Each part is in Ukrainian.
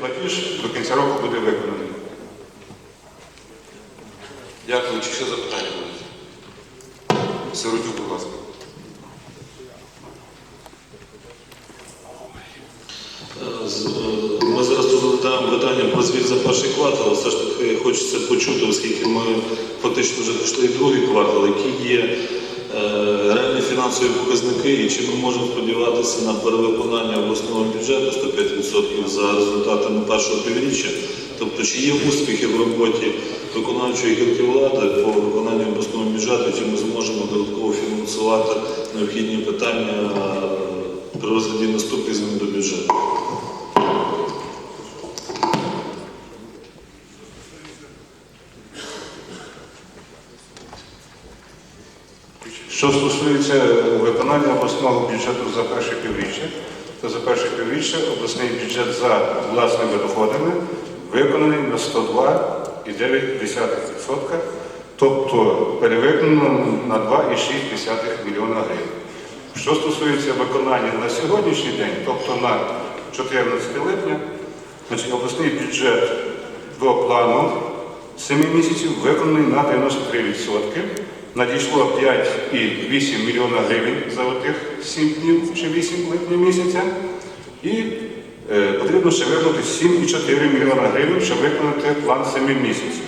Платіж до кінця року буде виконаний. Дякую. Чи ще запитання будуть? Сиротюк, будь ласка. Ми зараз розглядаємо питання про звіт за перший квартал. Все ж таки хочеться почути, оскільки ми фактично вже пішли і другий квартал, які є е, фінансові показники, і чи ми можемо сподіватися на перевиконання обласного бюджету 105% за результатами першого півріччя. Тобто, чи є успіхи в роботі виконавчої гілки влади по виконанню обласного бюджету, чи ми зможемо додатково фінансувати необхідні питання е, при розгляді наступних змін до бюджету? Що стосується виконання обласного бюджету за перше півріччя, то за перше півріччя обласний бюджет за власними доходами виконаний на 102,9%, тобто перевиконано на 2,6 мільйона гривень. Що стосується виконання на сьогоднішній день, тобто на 14 липня, значить, обласний бюджет до плану 7 місяців виконаний на 93%. Надійшло 5,8 мільйона гривень за отих 7 днів чи 8 липня місяця. І е, потрібно ще виконати 7,4 мільйона гривень, щоб виконати план 7 місяців.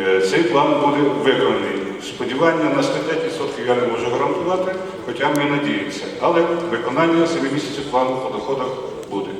Е, Цей план буде виконаний. Сподівання на 105% я не можу гарантувати, хоча ми надіємося. Але виконання 7 місяців плану по доходах буде.